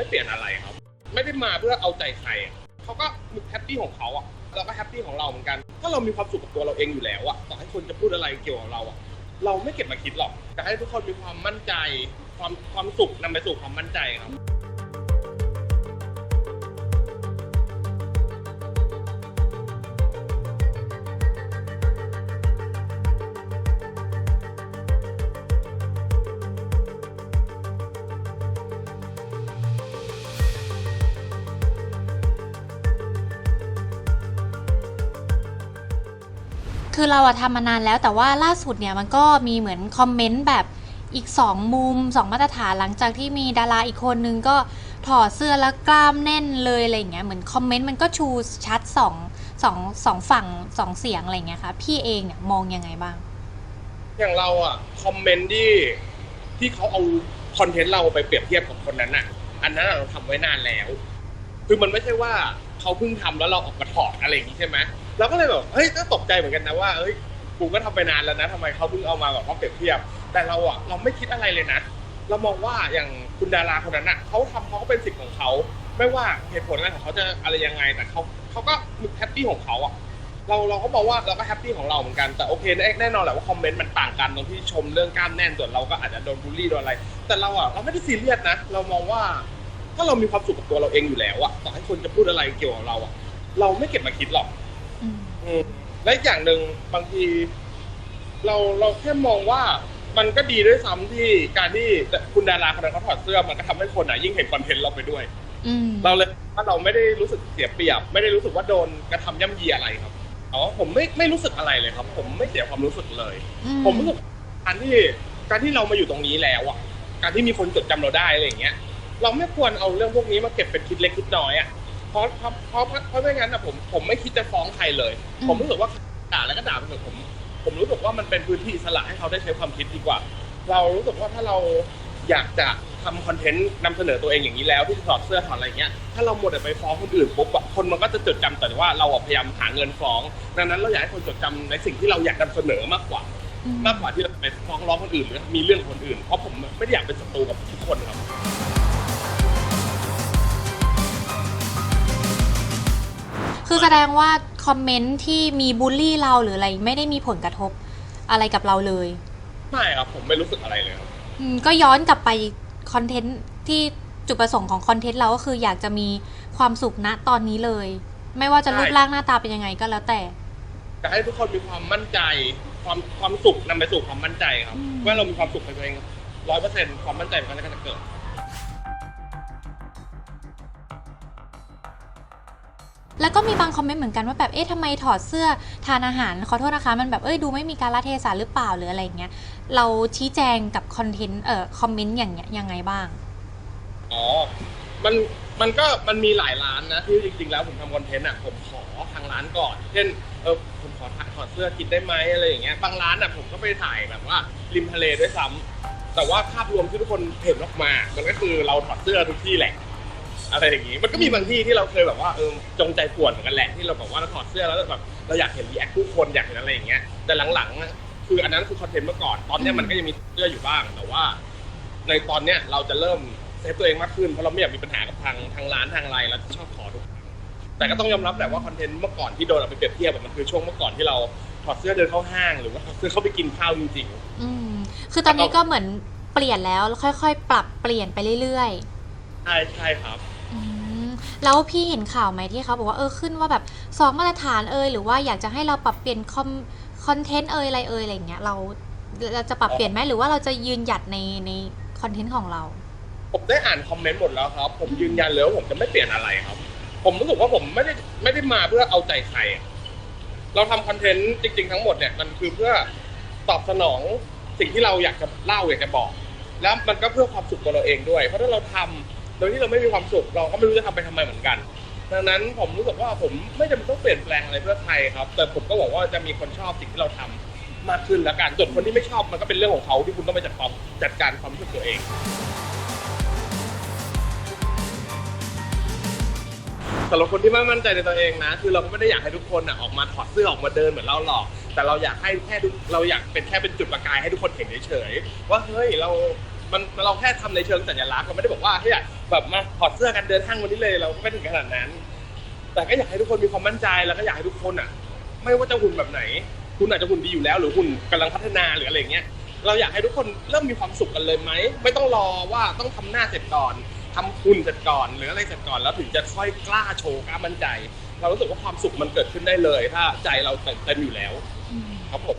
ไม่เปลี่ยนอะไรครับ ไม่ได้มาเพื่อเอาใจใครอะเขาก็แฮปปี้ของเขาอะเราก็แฮปปี้ของเราเหมือนกันถ้าเรามีความสุขกับตัวเราเองอยู่แล้วอะต่อให้คนจะพูดอะไรเกี่ยวกับเราอะเราไม่เก็บมาคิดหรอกแต่ให้ทุกคนมีความมั่นใจ ความความสุขนำไปสู่ความมั่นใจครับ คือเราอะทำมานานแล้วแต่ว่าล่าสุดเนี่ยมันก็มีเหมือนคอมเมนต์แบบอีกสองมุมสองมาตรฐานหลังจากที่มีดาราอีกคนนึงก็ถอดเสื้อแล้วกล้ามแน่นเลยอะไรเงี้ยเหมือนคอมเมนต์มันก็ชูชัดสองสองสองฝั่งสองเสียงอะไรเงี้ยค่ะพี่เองเนี่ยมองยังไงบ้าง อย่างเราอะคอมเมนต์ที่ที่เขาเอาคอนเทนต์เราไปเปรียบเทียบกับคนนั้นอะอันนั้นเราทำไว้นานแล้ว คือมันไม่ใช่ว่าเขาเพิ่งทำแล้วเราออกมาถอดอะไรอย่างนี้ใช่ไหม เราก็เลยแบบเฮ้ยก็ตกใจเหมือนกันนะว่าเฮ้ยกูก็ทำไปนานแล้วนะทำไมเขาเพิ่งเอามาแบบว่าเปรียบเทียบ แต่เราอะเราไม่คิดอะไรเลยนะเรามองว่าอย่างคุณดาราคนนั้นอะเขาทำเขาก็เป็นสิทธิ์ของเขาไม่ว่าเหตุผลอะไรของเขาจะอะไรยังไงแต่เขาเขาก็แฮปปี้ของเขาอะเราเราก็บอกว่าเราก็แฮปปี้ของเราเหมือนกันแต่โอเคแน่นอนแหละว่าคอมเมนต์มันต่างกันตรงที่ชมเรื่องกล้ามแน่นส่วนเราก็อาจจะโดนบูลลี่โดนอะไร แต่เราอะเราไม่ได้ซีเรียสนะ เรามองว่าถ้าเรามีความสุขกับตัวเราเองอยู่แล้วอะต่อให้คนจะพูดอะไรเกี่ยวกับเราอะเราไม่เก็บมาคิดหรอก อืมอืมและอีกอย่างหนึ่งบางที เราเราแค่มองว่ามันก็ดีด้วยซ้ำที่การที่คุณดาราคนนั้นเขาถอดเสื้อมันก็ทำให้คนอะยิ่งเห็นคอนเทนต์เราไปด้วย อืมเราเลยว่าเราไม่ได้รู้สึกเสียเปรียบ ไม่ได้รู้สึกว่าโดนกระทำย่ำยีอะไรครับอ๋อผมไม่ไม่รู้สึกอะไรเลยครับ ผมไม่เสียความรู้สึกเลย อืผมรู้สึกการที่การที่เรามาอยู่ตรงนี้แล้วอะ การที่มีคนจดจำเราได้อะไรอย่างเงี้ย เราไม่ควรเอาเรื่องพวกนี้มาเก็บเป็นคิดเล็กคิดน้อยอะ เพราะเพราะเพราะเพราะไม่งั้นนะผมผมไม่คิดจะฟ้องใครเลย ผมรู้สึกว่าด่าแล้วก็ด่าไปเถอะผม ผมรู้สึกว่ามันเป็นพื้นที่อิสละให้เขาได้ใช้ความคิดดีกว่า เรารู้สึกว่าถ้าเราอยากจะทำคอนเทนต์นำเสนอตัวเองอย่างนี้แล้วที่ถอดเสื้อถอดอะไรเงี้ยถ้าเราหมดแต่ไปฟ้องคนอื่นปุ๊บอะคนมันก็จะจดจำแต่ว่าเราอะพยายามหาเงินฟ้อง ดังนั้นเราอยากให้คนจดจำในสิ่งที่เราอยากนำเสนอมากกว่าอืมมากกว่าที่เราจะไปฟ้องร้องคนอื่นหรือมีเรื่องกับคนอื่น เพราะผมไม่ได้อยากเป็นศัตรูกับทุกคนครับ คือแสดงว่าคอมเมนต์ที่มีบูลลี่เราหรืออะไรไม่ได้มีผลกระทบอะไรกับเราเลย ไม่ครับผมไม่รู้สึกอะไรเลยครับอืมก็ย้อนกลับไปคอนเทนต์ที่จุดประสงค์ของคอนเทนต์เราก็คืออยากจะมีความสุขณตอนนี้เลย ไม่ว่าจะใช่รูปร่างหน้าตาเป็นยังไงก็แล้วแต่จะให้ทุกคนมีความมั่นใจ ความความสุขนำไปสู่ความมั่นใจครับอืมเมื่อเรามีความสุขในตัวเองร้อยเปอร์เซ็นต์ความมั่นใจมันก็จะเกิด แล้วก็มีบางคอมเมนต์เหมือนกันว่าแบบเอ๊ะทำไมถอดเสื้อทานอาหารขอโทษนะคะมันแบบเอ้ยดูไม่มีการละเทศะหรือเปล่าหรืออะไรอย่างเงี้ยเราชี้แจงกับคอนเทนต์เอ่อคอมเมนต์อย่างเงี้ยยังไงบ้างอ๋อมันมันก็มันมีหลายร้านนะที่จริงๆแล้วผมทำคอนเทนต์อะผมขอทางร้านก่อน เช่นเออผมขอถอดเสื้อกินได้ไหมอะไรอย่างเงี้ยบางร้านอะผมก็ไปถ่ายแบบว่าริมทะเลด้วยซ้ำแต่ว่าภาพรวมที่ทุกคนเห็นออกมา มันก็คือเราถอดเสื้อทุกที่แหละ อะไรอย่างงี้ มันก็มีบางที่ที่เราเคยแบบว่าเออจงใจป่วนเหมือนกันแหละที่เราบอกว่าเราถอดเสื้อแล้วแบบเราอยากเห็นรีแอคผู้คนอยากเห็นอะไรอย่างเงี้ยแต่หลังๆอะคืออันนั้นคือคอนเทนต์เมื่อก่อนตอนเนี้ยมันก็ยังมีเสื้ออยู่บ้างแต่ว่า ในตอนเนี้ยเราจะเริ่มเซฟตัวเองมากขึ้นเพราะเราไม่อยากมีปัญหากับทางทางร้านทางอะไรแล้วชอบขอทุกครั้งแต่ก็ต้องยอมรับแหละว่าคอนเทนต์เมื่อก่อนที่โดนเอาไปเปรียบเทียบอะมันคือช่วงเมื่อก่อนที่เราถอดเสื้อเดินเข้าห้างหรือว่าถอดเสื้อเข้าไปกินข้าวจริงอืมคือตอนนี้ก็เหมือนเปลี่ยนแล้วแล้วค่อยๆ ปรับเปลี่ยนไปเรื่อยๆใช่ใช่ครับๆอืม แล้วพี่เห็นข่าวไหมที่เขาบอกว่าเออขึ้นว่าแบบสองมาตรฐานเอยหรือว่าอยากจะให้เราปรับเปลี่ยนคอมคอนเทนต์เอยอะไรเอยอะไรอย่างเงี้ยเราเราจะปรับเปลี่ยนไหมหรือว่าเราจะยืนหยัดในในคอนเทนต์ของเรา ผมได้อ่านคอมเมนต์หมดแล้วครับ ผมยืนยันเลยว่าผมจะไม่เปลี่ยนอะไรครับ ผมรู้สึกว่าผมไม่ได้ไม่ได้มาเพื่อเอาใจใครเราทำคอนเทนต์จริง ๆ ทั้งหมดเนี่ยมันคือเพื่อตอบสนองสิ่งที่เราอยากจะเล่าอยากจะบอก แล้วมันก็เพื่อความสุขตัวเราเองด้วย เพราะถ้าเราทำ โดยที่เราไม่มีความสุขเราก็ไม่รู้จะทำไปทำไมเหมือนกัน ดังนั้นผมรู้สึกว่าผมไม่จำเป็นต้องเปลี่ยนแปลงอะไรเพื่อใครครับ แต่ผมก็บอกว่าจะมีคนชอบสิ่งที่เราทำมากขึ้นแล้วกันส่วนคนที่ไม่ชอบมันก็เป็นเรื่องของเขาที่คุณต้องไปจัดการจัดการความรู้สึกตัวเองสำหรับคนที่ไม่มั่นใจในตัวเองนะ คือเราก็ไม่ได้อยากให้ทุกคนอะออกมาถอดเสื้อออกมาเดินเหมือนเราหรอก แต่เราอยากให้แค่เราอยากเป็นแค่เป็นจุดประกายให้ทุกคนเห็นเฉยๆว่าเฮ้ยเรา มันเราแค่ทำในเชิงสัญลักษณ์เราไม่ได้บอกว่าให้ยแบบมาถอดเสื้อกันเดินห้างวันนี้เลยเราก็ไม่ถึงขนาดนั้น แต่ก็อยากให้ทุกคนมีความมั่นใจแล้วก็อยากให้ทุกคนอะ ไม่ว่าจะหุ่นแบบไหน คุณอาจจะหุ่นดีอยู่แล้ว หรือหุ่นกำลังพัฒนาหรืออะไรเงี้ยเราอยากให้ทุกคนเริ่มมีความสุขกันเลยไหมไม่ต้องรอว่าต้องทำหน้าเสร็จก่อนทำหุ่นเสร็จก่อน หรืออะไรเสร็จก่อนแล้วถึงจะค่อยกล้าโชว์กล้ามั่นใจ เรารู้สึกว่าความสุขมันเกิดขึ้นได้เลย ถ้าใจเราเต็มอยู่แล้วครับผม